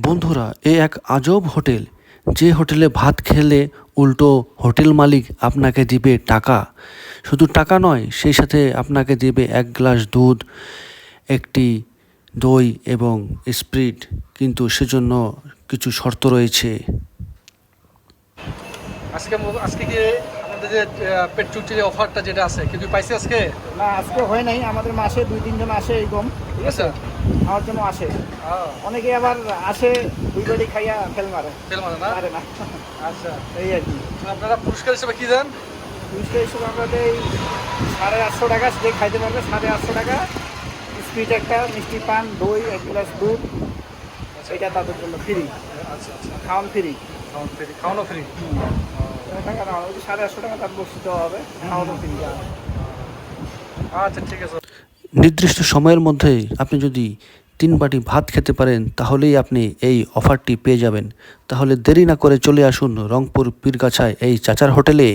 বন্ধুরা, এ এক আজব হোটেল। যে হোটেলে ভাত খেলে উল্টো হোটেল মালিক আপনাকে দিবে টাকা। শুধু টাকা নয়, সেই সাথে আপনাকে দিবে এক গ্লাস দুধ, একটি দই এবং স্প্রিট। কিন্তু সেজন্য কিছু শর্ত রয়েছে। আজকে আজকে আমাদের যে পেট চুটির অফারটা যেটা আছে কি তুই পাইছিস আজকে? না আজকে হয় নাই আমাদের মাসে দুই তিনজন আসে এরকম ঠিক আছে? আচ্ছা। আমার জন্য আসে। অনেকে আবার আসে দুই বাড়ি খাইয়া ফেল মারে। তেল মানে না? পারে না। আচ্ছা। এই আর কি। আপনারা পুরস্কার হিসেবে কি দেন? পুলিশকে হিসেবে আমরা দেই সাড়ে আটশো টাকা যে খাইতে পারবে সাড়ে আটশো টাকা। স্পিড একটা মিষ্টি পান দই এক গ্লাস দুধ। এটা তাদের জন্য ফ্রি আচ্ছা আচ্ছা। খাওয়ান ফ্রি খাওয়ানো ফ্রি খাওয়ানো ফ্রি যে সাড়ে আটশো টাকা তার বসে দেওয়া হবে খাওয়ানো ফ্রি আচ্ছা ঠিক আছে। নির্দিষ্ট সময়ের মধ্যে আপনি যদি তিন বাটি ভাত খেতে পারেন তাহলেই আপনি এই অফারটি পেয়ে যাবেন। তাহলে দেরি না করে চলে আসুন রংপুর পীরগাছায় এই চাচার হোটেলে।